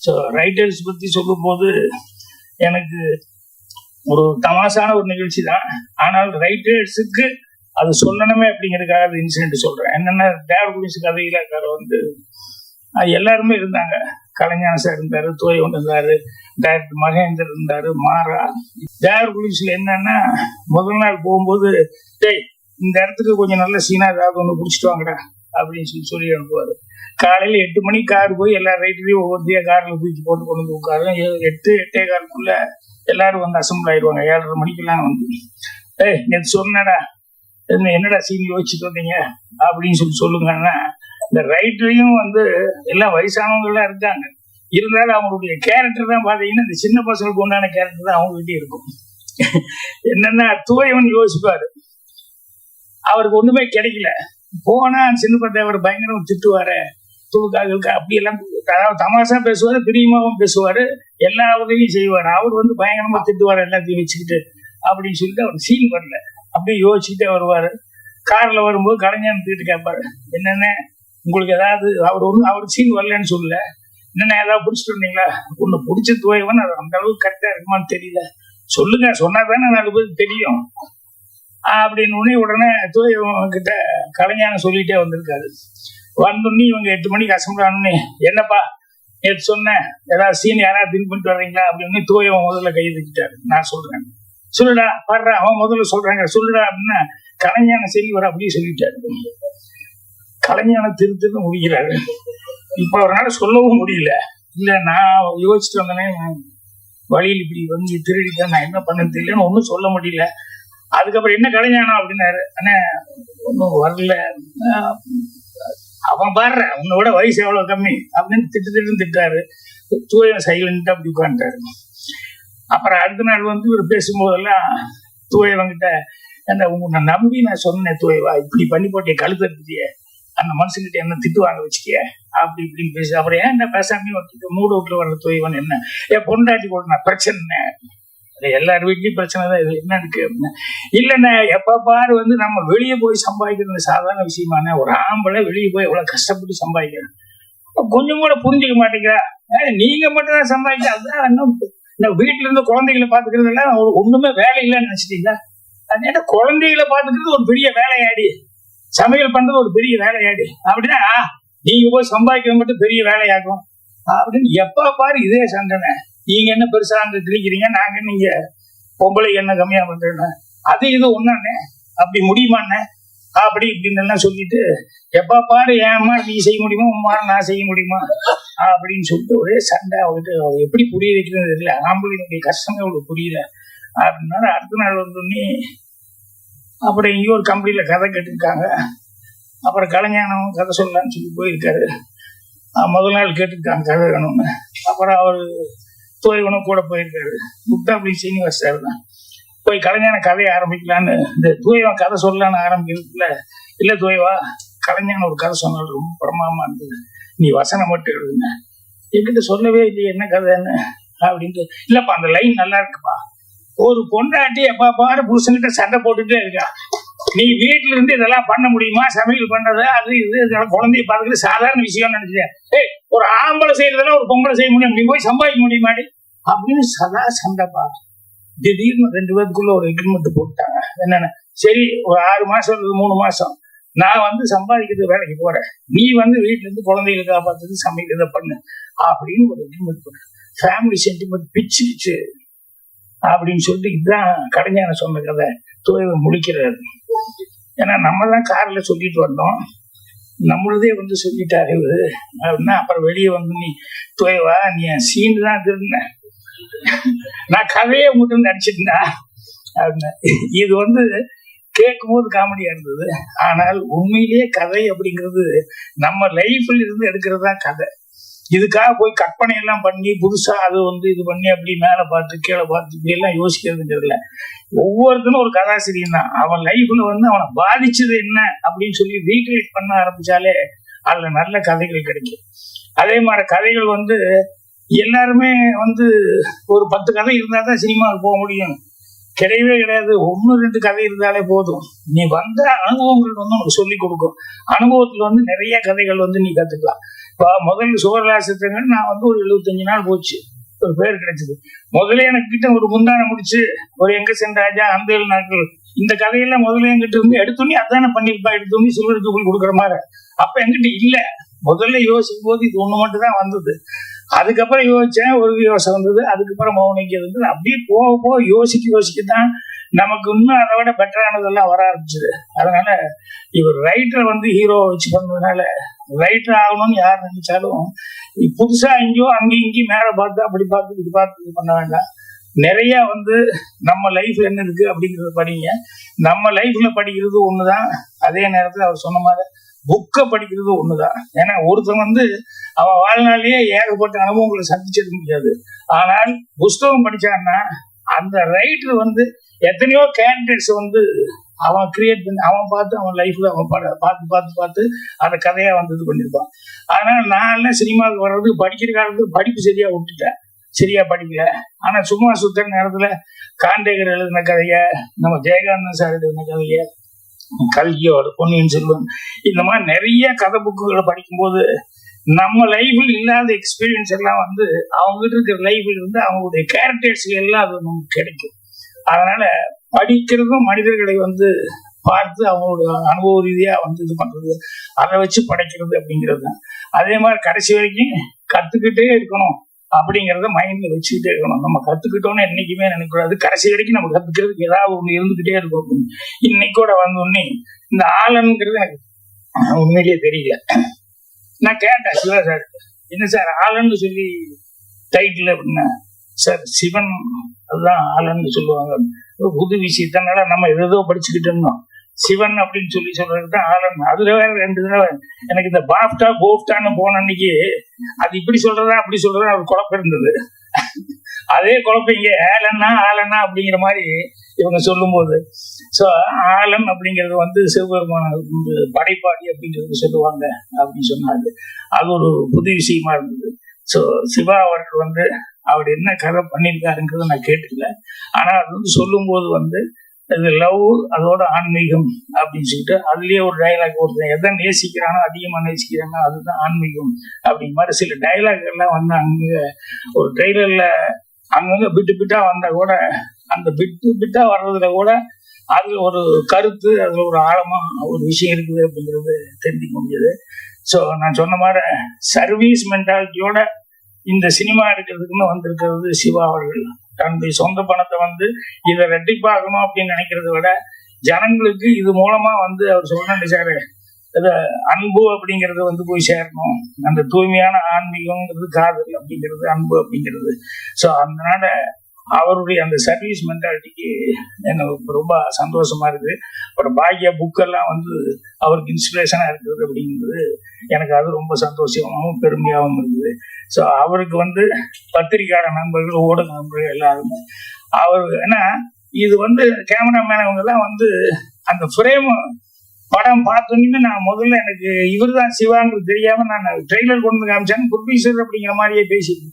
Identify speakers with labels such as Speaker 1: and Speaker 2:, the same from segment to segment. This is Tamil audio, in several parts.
Speaker 1: ஸோ ரைட்டர்ஸ் பற்றி சொல்லும்போது எனக்கு ஒரு தமாசான ஒரு நிகழ்ச்சி தான். ஆனால் ரைட்டர்ஸுக்கு அது சொல்லணுமே அப்படிங்கிறதுக்காக அது இன்சிடென்ட் சொல்றேன். என்னன்னா தேவர் குடிசு கதையிலக்கார வந்து எல்லாருமே இருந்தாங்க. கலைஞான சார் இருந்தாரு தோயவன் இருந்தாரு டைரக்டர் மகேந்தர் இருந்தாரு மாறா. தேவர் குடிசுல என்னன்னா முதல் நாள் போகும்போது டேய் இந்த இடத்துக்கு கொஞ்சம் நல்ல சீனா ஏதாவது ஒன்று பிடிச்சிட்டு வாங்கடா அப்படின்னு சொல்லி சொல்லி அனுப்புவாரு. காலையில எட்டு மணிக்கு கார் போய் எல்லா ரைட்லையும் ஒவ்வொருத்தையும் கார்ல தூக்கி போட்டு கொண்டு வந்து உட்காரும் எட்டு எட்டே காலுக்குள்ள எல்லாரும் வந்து அசம்பிள் ஆயிடுவாங்க. ஏழரை மணிக்கெல்லாம் வந்து ஏய் நேற்று சொன்னடா. என்ன என்னடா சீன் யோசிச்சுட்டு வந்தீங்க? அப்படின்னு சொல்லி சொல்லுங்கன்னா இந்த ரைட்லயும் வந்து எல்லாம் வயசானவங்க எல்லாம் இருக்காங்க. இருந்தாலும் அவங்களுடைய கேரக்டர் தான் பாத்தீங்கன்னா இந்த சின்ன பசங்களுக்கு உண்டான கேரக்டர் தான் அவங்ககிட்ட இருக்கும். என்னன்னா தூயவன் யோசிப்பாரு. அவருக்கு ஒண்ணுமே கிடைக்கல. போனா சின்ன பத்தேவர் பயங்கரம் திட்டுவாரு. துணுக்காக அப்படி எல்லாம் அதாவது தமாஷா பேசுவாரு பிரியமாவும் பேசுவாரு எல்லா உதவியும் செய்வாரு. அவர் வந்து பயங்கரமா திட்டுவாரு எல்லாத்தையும் வச்சுக்கிட்டு அப்படின்னு சொல்லிட்டு அவர் சீன் வரல. அப்படியே யோசிச்சுட்டே வருவாரு. கார்ல வரும்போது கலைஞர் தூக்கிட்டு கேட்பாரு என்னென்ன உங்களுக்கு ஏதாவது அவர் ஒன்றும் அவர் சீன் வரலன்னு சொல்லல. என்னென்ன ஏதாவது பிடிச்சிட்டு வந்தீங்களா? ஒன்று பிடிச்ச துவைவன் அது அந்த அளவுக்கு கரெக்டா இருக்குமான்னு தெரியல. சொல்லுங்க சொன்னா தானே நாலு பேருக்கு தெரியும். அப்படின்னு உடனே உடனே துவைவன் கிட்ட கலைஞான சொல்லிட்டே வந்திருக்காரு. வந்தோடனே இவங்க எட்டு மணிக்கு அசம்பிள் ஆனோடனே என்னப்பா நேற்று சொன்னேன் ஏதாவது சீன் யாராவது பின் பண்ணிட்டு வர்றீங்களா? அப்படின்னு தூயவன் முதல்ல கை நான் சொல்றேன். சொல்லுடா பாடுறா அவன் முதல்ல சொல்றாங்க சொல்லுடா அப்படின்னா கலைஞான செல்வர் அப்படியே சொல்லிட்டாரு. கலைஞான திரு திரு முடிக்கிறாரு. இப்ப அவரால் சொல்லவும் முடியல. இல்ல நான் யோசிச்சுட்டு வந்தேனே வழியில் இப்படி வந்து திருடிட்டேன் நான் என்ன பண்ண தெரியலன்னு ஒன்றும் சொல்ல முடியல. அதுக்கப்புறம் என்ன கலைஞானம் அப்படின்னாரு. அண்ணே ஒன்றும் வரல. அவன் பாடுற உன்னோட வயசு எவ்வளவு கம்மி? அப்படின்னு திட்டு திட்டு திட்டாரு தூய சைலண்டா அப்படி உட்காந்துட்டாரு அப்புறம் அடுத்த நாள் வந்து இவர் பேசும்போதெல்லாம் தூயவங்கிட்ட என்ன உன்னை நம்பி நான் சொன்னேன் தூயவா இப்படி பண்ணி போட்டிய கழுத்து எடுத்துட்டிய. அந்த மனுஷங்கிட்ட என்ன திட்டு வாங்க வச்சுக்கிய அப்படி இப்படின்னு பேசி அப்புறம் ஏன் என்ன பேசாமே ஒரு மூடு வீட்டுல வர்ற தூயவன் என்ன? ஏன் பொண்டாட்டி கூட நான் பிரச்சனை என்ன எல்லார் வீட்லயும் பிரச்சனை தான். இது என்ன இருக்கு அப்படின்னா இல்லைண்ணே எப்ப பாரு வந்து நம்ம வெளியே போய் சம்பாதிக்கிறது சாதாரண விஷயமான ஒரு ஆம்பளை வெளியே போய் எவ்வளவு கஷ்டப்பட்டு சம்பாதிக்கிறேன். கொஞ்சம் கூட புரிஞ்சுக்க மாட்டேங்கிறா. நீங்க மட்டும் தான் சம்பாதிக்க அதுதான் இன்னும் வீட்டுல இருந்து குழந்தைகளை பாத்துக்கிறது எல்லாம் ஒண்ணுமே வேலை இல்லைன்னு நினைச்சிட்டீங்களா? அதனால குழந்தைகளை பாத்துக்கிறது ஒரு பெரிய வேலையாடி. சமையல் பண்றது ஒரு பெரிய வேலையாடி. அப்படின்னா நீங்க போய் சம்பாதிக்கிறது மட்டும் பெரிய வேலையாகும். அப்படின்னு எப்ப பாரு இதே சண்டனை நீங்க என்ன பெருசா அங்க கிழிக்கிறீங்க நாங்க நீங்க பொம்பளை என்ன கம்மியா பண்றேன்னு அது இது ஒண்ணானே. அப்படி முடியுமாண்ணே? அப்படி இப்படின்னு எல்லாம் சொல்லிட்டு எப்பா பாரு ஏம்மா நீ செய்ய முடியுமா? உம்மா நான் செய்ய முடியுமா? அப்படின்னு சொல்லிட்டு ஒரே சண்டை அவகிட்ட எப்படி புரிய வைக்கிறது தெரியல. ஆம்பளைங்களுடைய கஷ்டமே அவளுக்கு புரியல. அப்படின்னா அடுத்த நாள் வந்தோடனே அப்புறம் எங்கேயோ ஒரு கம்பெனியில கதை கேட்டிருக்காங்க. அப்புறம் கலைஞானம் கதை சொல்லலான்னு சொல்லி போயிருக்காரு. முதல் நாள் கேட்டுருக்காங்க கதை வேணும்னு. அப்புறம் அவர் தோய்வனும் கூட போயிருக்காரு. முக்தாபுரி சீனிவாஸ் சார் தான். போய் கலைஞான கதையை ஆரம்பிக்கலான்னு இந்த தூயவன் கதை சொல்லலான்னு ஆரம்பிக்கிறதுல இல்ல தூயவா கலைஞான ஒரு கதை சொன்னால் ரொம்ப பிரமாதமா இருந்தது. நீ வசனம் மட்டும் எழுதுங்க என்கிட்ட சொல்லவே இல்லையே என்ன கதைன்னு? அப்படின்ட்டு இல்லப்பா அந்த லைன் நல்லா இருக்குப்பா. ஒரு பொண்டாட்டி எப்ப பாரு புருஷன்கிட்ட சண்டை போட்டுட்டே இருக்கா. நீ வீட்டுல இருந்து இதெல்லாம் பண்ண முடியுமா? சமையல் பண்றது அது இது குழந்தைய பாத்துக்கிட்டு சாதாரண விஷயம் நினைச்சிட்டேன் ஒரு ஆம்பளை செய்யறதெல்லாம் ஒரு பொம்பளை செய்ய முடியும். நீ போய் சம்பாதிக்க முடியுமாடி? அப்படின்னு சதா சண்டைப்பா திடீர்னு ரெண்டு பேருக்குள்ள ஒரு எக்ரிமெண்ட் போட்டாங்க. என்னென்ன? சரி ஒரு ஆறு மாசம் மூணு மாசம். நான் வந்து சம்பாதிக்கிறது வேலைக்கு போறேன். நீ வந்து வீட்டுல இருந்து குழந்தைகளை காப்பாத்துறது சமையல் இதை பண்ணு. அப்படின்னு ஒரு எக்ரிமெண்ட் போட்டேன் ஃபேமிலி சென்டிமெண்ட் பிச்சு அப்படின்னு சொல்லிட்டு இதுதான் கடைஞான சொன்ன கதை. தூய்மை முடிக்கிறாரு. ஏன்னா நம்ம தான் கார்ல சொல்லிட்டு வந்தோம். நம்மளதே வந்து சொல்லிட்டாரு இவரு அப்படின்னா அப்புறம் வெளியே வந்து நீ தூயவா நீ என் சீன் தான் திருந்த நான் கதையை மட்டும் நடிச்சிருந்தா அப்படின்னா. இது வந்து கேட்கும் போது காமெடியா இருந்தது. ஆனால் உண்மையிலேயே கதை அப்படிங்கிறது நம்ம லைஃப்ல இருந்து எடுக்கிறது தான் கதை. இதுக்காக போய் கற்பனை எல்லாம் பண்ணி புதுசா அது வந்து இது பண்ணி அப்படி மேல பார்த்து கீழே பார்த்து இப்படி எல்லாம் யோசிக்கிறதுங்கிறதுல ஒவ்வொருத்தனும் ஒரு கதாசிரியன் தான். அவன் லைஃப்ல வந்து அவனை பாதிச்சது என்ன அப்படின்னு சொல்லி ரீக்ரியேட் பண்ண ஆரம்பிச்சாலே அதுல நல்ல கதைகள் கிடைக்கும். அதே மாதிரி கதைகள் வந்து எல்லாருமே வந்து ஒரு பத்து கதை இருந்தா தான் சினிமாவுக்கு போக முடியும். கிடையவே கிடையாது. ஒன்று ரெண்டு கதை இருந்தாலே போதும். நீ வந்த அனுபவங்கள் வந்து உனக்கு சொல்லி கொடுக்கும். அனுபவத்துல வந்து நிறைய கதைகள் வந்து நீ கத்துக்கலாம். இப்போ முதல்ல சுகர்லாசத்தங்கள் நான் வந்து ஒரு எழுபத்தஞ்சு நாள் போச்சு. ஒரு பேர் கிடைச்சது. முதல்ல எனக்கு கிட்ட ஒரு முந்தான முடிச்சு ஒரு எங்க சென்றாஜா அந்த ஏழு நாட்கள். இந்த கதையெல்லாம் முதல்ல என்கிட்ட இருந்து எடுத்தோன்னே அதான பண்ணிருப்பா எடுத்தோன்னே சில்வருக்கு போய் கொடுக்குற மாதிரி. அப்ப என்கிட்ட இல்ல. முதல்ல யோசிக்கும் போது இது ஒண்ணு மட்டும் தான் வந்தது. அதுக்கப்புறம் யோசிச்சேன் ஒரு யோசனை வந்தது. அதுக்கப்புறம் மௌனிக்கு இருந்தது அப்படியே போக போக யோசிக்க யோசிக்க தான் நமக்கு இன்னும் அதை விட பெட்டரானதெல்லாம் வர ஆரம்பிச்சது. அதனால இவர் ரைட்டர் வந்து ஹீரோ வச்சு பண்ணதுனால ரைட்டர் ஆகணும்னு யார் நினைச்சாலும் புதுசா இங்கேயோ அங்கேயும் இங்கேயும் மேல பார்த்து அப்படி பார்த்து இப்படி பார்த்து இது பண்ண வேண்டாம். நிறைய வந்து நம்ம லைஃப் என்ன இருக்கு அப்படிங்கறத படிங்க. நம்ம லைஃப்ல படிக்கிறது ஒண்ணுதான். அதே நேரத்துல அவர் சொன்ன மாதிரி புக்கை படிக்கிறது ஒண்ணுதான். ஏன்னா ஒருத்தன் வந்து அவன் வாழ்நாளிலேயே ஏகப்பட்ட அனுபவங்களை சந்திச்சிருக்க முடியாது. ஆனால் புஸ்தகம் படிச்சான்னா அந்த ரைட்டர் வந்து எத்தனையோ கேண்டிடேட்ஸ் வந்து அவன் கிரியேட் பண்ணி அவன் பார்த்து அவன் லைஃப்ல அவன் பட பார்த்து பார்த்து பார்த்து அந்த கதையா வந்து இது பண்ணியிருப்பான். அதனால நான் எல்லாம் சினிமாவுக்கு வர்றது படிக்கிற காலத்துக்கு படிப்பு சரியா விட்டுட்டேன். சரியா படிக்கல. ஆனா சும்மா சுத்துற நேரத்துல காண்டேகர் எழுதின கதைய நம்ம ஜெயகாந்தன் சார் எழுதின கதைய கல்கியோட பொன்னியின் செல்வன் இந்த மாதிரி நிறைய கதை புக்குகளை படிக்கும்போது நம்ம லைஃபில் இல்லாத எக்ஸ்பீரியன்ஸ் எல்லாம் வந்து அவங்க கிட்ட இருக்கிற லைஃபில் வந்து அவங்களுடைய கேரக்டர்ஸ் எல்லாம் அது நமக்கு கிடைக்கும். அதனால படிக்கிறதும் மனிதர்களை வந்து பார்த்து அவங்களோட அனுபவ ரீதியா வந்து இது பண்றது அதை வச்சு படைக்கிறது அப்படிங்கிறது தான். அதே மாதிரி கடைசி வரைக்கும் கத்துக்கிட்டே இருக்கணும் அப்படிங்கறத மைண்ட்ல வச்சுக்கிட்டே இருக்கணும். நம்ம கத்துக்கிட்டோம்னு என்னைக்குமே நினைக்கூடாது கடைசி வரைக்கும் நம்ம கத்துக்கிறதுக்கு ஏதாவது ஒண்ணு இருந்துகிட்டே இருக்கும். இன்னைக்கூட வந்தோடனே உடனே இந்த ஆலன்ங்கிறது எனக்கு உண்மையிலேயே தெரியல. நான் கேட்டேன் சிவா சார். என்ன சார் ஆலன்னு சொல்லி டைட்டில் அப்படின்னா சார் சிவன் அதுதான் ஆலன்னு சொல்லுவாங்க. புது விஷயத்தனால நம்ம ஏதோ படிச்சுக்கிட்டு இருந்தோம். சிவன் அப்படின்னு சொல்லி சொல்றது தான் ஆலன் அதுல வேற ரெண்டு தடவை எனக்கு இந்த பாப்டா கோப்டான்னு போன அன்னைக்கு அது இப்படி சொல்றதா அப்படி சொல்றதா ஒரு குழப்பம் இருந்தது. அதே குழப்பீங்க ஏலன்னா ஆலன்னா அப்படிங்கிற மாதிரி இவங்க சொல்லும்போது. ஸோ ஆலன் அப்படிங்கிறது வந்து சிவபெருமான படைப்பாடி அப்படிங்கிறது சொல்லுவாங்க அப்படின்னு சொன்னாங்க. அது ஒரு புது விஷயமா இருந்தது. ஸோ சிவா அவர்கள் வந்து அவர் என்ன கதை பண்ணியிருக்காருங்கிறத நான் கேட்டுக்கல ஆனால் அது வந்து சொல்லும்போது வந்து இது லவ் அதோட ஆன்மீகம் அப்படின்னு சொல்லிட்டு அதுலேயே ஒரு டைலாக் ஒருத்தன் எதை நேசிக்கிறானோ அதிகமாக நேசிக்கிறானோ அதுதான் ஆன்மீகம் அப்படிங்கிற மாதிரி சில டைலாக் எல்லாம் வந்து அங்கே ஒரு ட்ரெய்லரில் அங்கங்க பிட்டு பிட்டா வந்தா கூட அந்த பிட்டு பிட்டா வர்றதுல கூட அதுல ஒரு கருத்து அதுல ஒரு ஆழமா ஒரு விஷயம் இருக்குது அப்படிங்கிறது தெரிஞ்சுக்க முடியுது. ஸோ நான் சொன்ன மாதிரி சர்வீஸ் மென்டாலிட்டியோட இந்த சினிமா எடுக்கிறதுக்குன்னு வந்திருக்கிறது சிவா அவர்கள். தன்னுடைய சொந்த பணத்தை வந்து இதை ரெட்டிப்பாகணும் அப்படின்னு நினைக்கிறத விட ஜனங்களுக்கு இது மூலமா வந்து அவர் சொல்றேன் சார் அன்பு அப்படிங்கிறது வந்து போய் சேரணும். அந்த தூய்மையான ஆன்மீகம்ங்கிறது காதல் அப்படிங்கிறது அன்பு அப்படிங்கிறது. ஸோ அதனால அவருடைய அந்த சர்வீஸ் மென்டாலிட்டிக்கு எனக்கு ரொம்ப சந்தோஷமா இருக்கு அப்புறம் பாக்கிய புக்கெல்லாம் வந்து அவருக்கு இன்ஸ்பிரேஷனா இருக்குது அப்படிங்கிறது எனக்கு அது ரொம்ப சந்தோஷமாகவும் பெருமையாகவும் இருக்குது. ஸோ அவருக்கு வந்து பத்திரிகையாளர் நண்பர்கள் ஊடக நண்பர்கள் எல்லாருமே. அவர் ஏன்னா இது வந்து கேமராமேன் அவங்க எல்லாம் வந்து அந்த ஃப்ரேமு படம் பார்த்தோன்னு நான் முதல்ல எனக்கு இவர் தான் சிவாங்கிறது தெரியாம நான் ட்ரெய்லர் கொண்டு வந்து காமிச்சேன். ப்ரொடியூசர் அப்படிங்கிற மாதிரியே பேசிட்டு.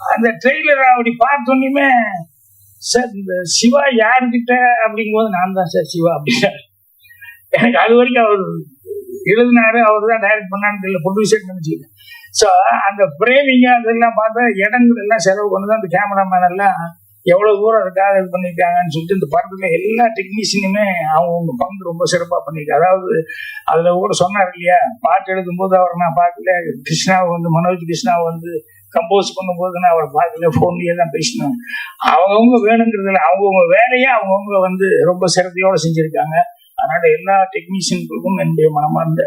Speaker 1: அந்த ட்ரெய்லர் அப்படி பார்த்தோன்னுமே சார் இந்த சிவா யாருக்கிட்ட அப்படிங்கும்போது நான் தான் சார் சிவா அப்படின்னா. எனக்கு அது வரைக்கும் அவர் எழுதினாரு அவர் தான் டைரக்ட் பண்ணான்னு தெரியல ப்ரொடியூசர் நினைச்சுக்கிட்டேன். ஸோ அந்த பிரேமிங்க அதெல்லாம் பார்த்தா இடங்கள் எல்லாம் செலவு பண்ணது அந்த கேமராமேன் எல்லாம் எவ்வளவு தூரம் அதுக்காக இது பண்ணியிருக்காங்கன்னு சொல்லிட்டு இந்த படத்துல எல்லா டெக்னீஷியனுமே அவங்க பங்கு ரொம்ப சிறப்பாக பண்ணியிருக்காங்க. அதாவது அதுல கூட சொன்னார் இல்லையா பாட்டு எழுதும்போது அவர் நான் பார்க்கல கிருஷ்ணாவை வந்து மனோஜ் கிருஷ்ணாவை வந்து கம்போஸ் பண்ணும்போது நான் அவரை பார்க்கல ஃபோன்லயே தான் பேசினேன். அவங்கவுங்க வேணுங்கிறதுல அவங்கவுங்க வேலையை அவங்கவுங்க வந்து ரொம்ப சிரத்தையோட செஞ்சிருக்காங்க. அதனால எல்லா டெக்னீஷியன்களுக்கும் என்னுடைய மனமார்ந்த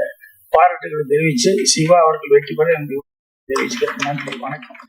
Speaker 1: பாராட்டுகளை தெரிவித்து சிவா அவர்கள் வெற்றி பெற என்னுடைய தெரிவிச்சுக்கிறேன் நன்றி. வணக்கம்